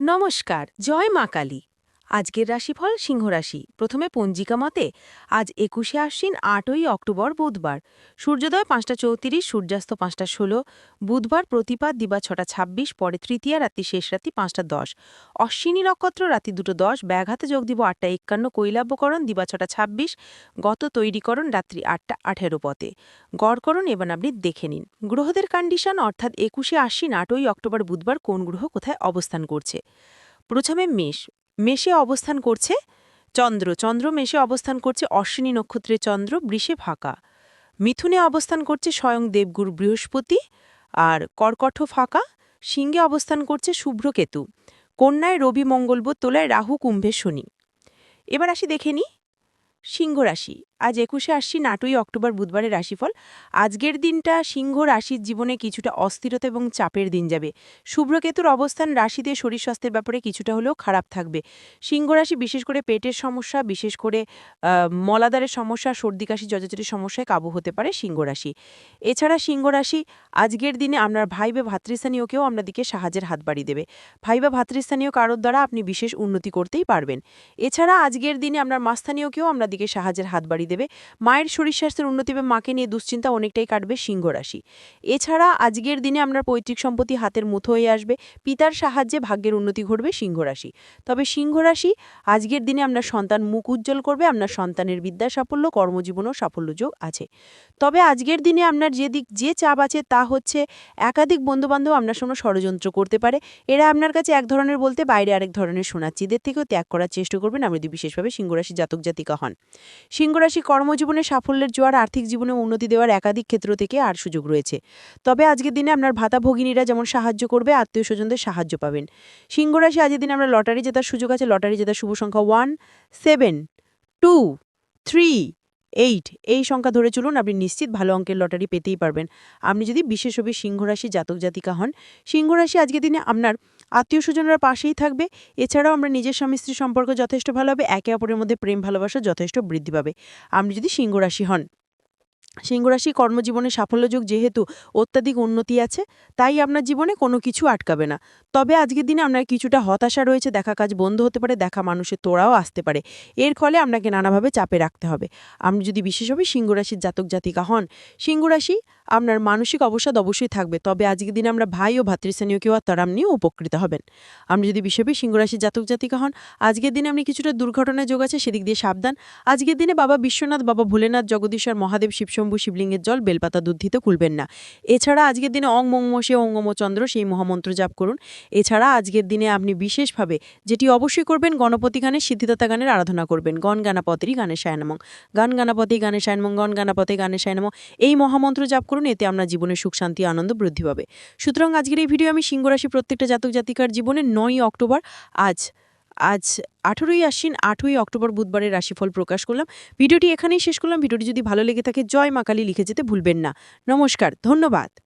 নমস্কার জয় মা কালী। আজকের রাশিফল সিংহ রাশি। প্রথমে পঞ্জিকা মতে, আজ একুশে আশ্বিন, আটই অক্টোবর, বুধবার। সূর্যোদয় পাঁচটা চৌত্রিশ, সূর্যাস্ত পাঁচটা ষোলো। বুধবার প্রতিপাদ দিবা ছটা ছাব্বিশ, পরে তৃতীয়া রাত্রি, শেষ রাত্রি পাঁচটা দশ। অশ্বিনী নক্ষত্র রাতি দুটো দশ, ব্যাঘাতে যোগ দিব আটটা একান্ন, কৈলাব্যকরণ দিবা ছটা ছাব্বিশ, গত তৈরিকরণ রাত্রি আটটা আঠেরো পথে। গড়করণ এবার আপনি দেখে নিন। গ্রহদের কন্ডিশন অর্থাৎ একুশে আশ্বিন, আটই অক্টোবর, বুধবার কোন গ্রহ কোথায় অবস্থান করছে? প্রথমে মেষ। মেষে অবস্থান করছে চন্দ্র। চন্দ্র মেষে অবস্থান করছে অশ্বিনী নক্ষত্রে চন্দ্র, বৃষে ফাঁকা। মিথুনে অবস্থান করছে স্বয়ং দেবগুরু বৃহস্পতি আর কর্কঠ ফাঁকা। সিংহে অবস্থান করছে শুভ্রকেতু। কন্যায় রবি মঙ্গলবোধ তোলায় রাহু, কুম্ভে শনি। এবার আসি দেখে নি আজ একুশে আশ্বিন আটই অক্টোবর বুধবারের রাশিফল। আজকের দিনটা সিংহ রাশির জীবনে কিছুটা অস্থিরতা এবং চাপের দিন যাবে। শুভ্রকেতুর অবস্থান রাশিতে শরীর স্বাস্থ্যের ব্যাপারে কিছুটা হলেও খারাপ থাকবে। সিংহ রাশি বিশেষ করে পেটের সমস্যা, বিশেষ করে মলাদারের সমস্যা, সর্দি কাশি জজাচুরির সমস্যায় কাবু হতে পারে সিংহ রাশি। এছাড়া সিংহ রাশি আজকের দিনে আপনার ভাই বা ভাতৃস্থানীয় কেউ আপনাদিকে সাহায্যের হাত বাড়িয়ে দেবে। ভাই বা ভাতৃস্থানীয় কারোর দ্বারা আপনি বিশেষ উন্নতি করতেই পারবেন। এছাড়া আজকের দিনে আপনার মাস্থানীয়কেও আপনাদিকে সাহায্যের হাত বাড়িয়ে দেবে। মায়ের শরীর স্বাস্থ্যের উন্নতি বা মাকে নিয়ে দুশ্চিন্তা অনেকটাই কাটবে সিংহ রাশি। এছাড়া আজকের দিনে আপনার পৈতৃক সম্পত্তি হাতের মুঠো হয়ে আসবে, পিতার সাহায্যে ভাগ্যের উন্নতি ঘটবে সিংহ রাশি। তবে সিংহ রাশি, আজকের দিনে আপনার সন্তান মুখ উজ্জ্বল করবে, আপনার সন্তানের বিদ্যা সাফল্য কর্মজীবনও সাফল্য যোগ আছে। তবে আজকের দিনে আপনার যে দিক, যে চাপ আছে তা হচ্ছে একাধিক বন্ধুবান্ধব আপনার সঙ্গে ষড়যন্ত্র করতে পারে। এরা আপনার কাছে এক ধরনের বলতে বাইরে আরেক ধরনের শোনাচ্ছি এদের থেকেও ত্যাগ করার চেষ্টা করবেন। আপনি যদি বিশেষভাবে সিংহরাশি জাতক জাতিকা হন সিংহরাশি কর্মজীবনে সাফল্যের জোয়ার, আর্থিক জীবনে উন্নতি দেওয়ার একাধিক ক্ষেত্র থেকে আর সুযোগ রয়েছে। তবে আজকের দিনে আপনার ভাতা ভগিনীরা যেমন সাহায্য করবে, আত্মীয় স্বজনদের সাহায্য পাবেন। সিংহরাশি আজকের দিনে আমরা লটারি জেতার সুযোগ আছে। লটারি জেতার শুভ সংখ্যা one seven two three eight এই সংখ্যা ধরে চলুন, আপনি নিশ্চিত ভালো অঙ্কের লটারি পেতেই পারবেন। আপনি যদি বিশেষভাবে সিংহরাশি জাতক জাতিকা হন সিংহরাশি আজকের দিনে আপনার আত্মীয় স্বজনরা পাশেই থাকবে। এছাড়াও আমরা নিজের স্বামী স্ত্রী সম্পর্ক যথেষ্ট ভালো হবে, একে অপরের মধ্যে প্রেম ভালোবাসা যথেষ্ট বৃদ্ধি পাবে। আপনি যদি সিংহরাশি হন সিংহরাশি কর্মজীবনে সাফল্যযোগ যেহেতু অত্যাধিক উন্নতি আছে, তাই আপনার জীবনে কোনো কিছু আটকাবে না। তবে আজকের দিনে আপনার কিছুটা হতাশা রয়েছে, দেখা কাজ বন্ধ হতে পারে, দেখা মানুষের তোড়াও আসতে পারে। এর ফলে আপনাকে নানাভাবে চাপে রাখতে হবে। আপনি যদি বিশেষভাবে সিংহরাশির জাতক জাতিকা হন, সিংহরাশি আপনার মানসিক অবসাদ অবশ্যই থাকবে। তবে আজকের দিনে আমরা ভাই ও ভাতৃস্থানীয় কেউ আর তারা আপনিও উপকৃত হবেন। আপনি যদি বিশেষভাবে সিংহরাশির জাতক জাতিকা হন, আজকের দিনে আপনি কিছুটা দুর্ঘটনায় যোগ আছে, সেদিক দিয়ে সাবধান। আজকের দিনে বাবা বিশ্বনাথ, বাবা ভোলেনাথ, জগদীশ্বর, মহাদেব শিবশম্ভু শিবলিঙ্গের জল বেলপাতা দুধ দিতে খুলবেন না। এছাড়া আজকের দিনে অং মং সে অঙ্গম চন্দ্র সেই মহামন্ত্র জাপ করুন। এছাড়া আজকের দিনে আপনি বিশেষভাবে যেটি অবশ্যই করবেন, গণপতি গানের সিদ্ধিদাতা গানের আরাধনা করবেন, গণ গানাপতিরই গানের সায়নমং গান গানাপতি গানের সায়নমং গণ গানাপতি গানের সায়নমং এই মহামন্ত্র জাপ করুন, এতে আপনার জীবনে সুখ, শান্তি, আনন্দ বৃদ্ধি পাবে। সুতরাং আজকের এই ভিডিও আমি সিংহরাশি প্রত্যেকটা জাতক জাতিকার জীবনে নয়ই অক্টোবর। আজ আজ আঠেরোই আশ্বিন, আটই অক্টোবর বুধবারের রাশিফল প্রকাশ করলাম। ভিডিওটি এখানেই শেষ করলাম। ভিডিওটি যদি ভালো লেগে থাকে, জয় মা কালী লিখে যেতে ভুলবেন না। নমস্কার, ধন্যবাদ।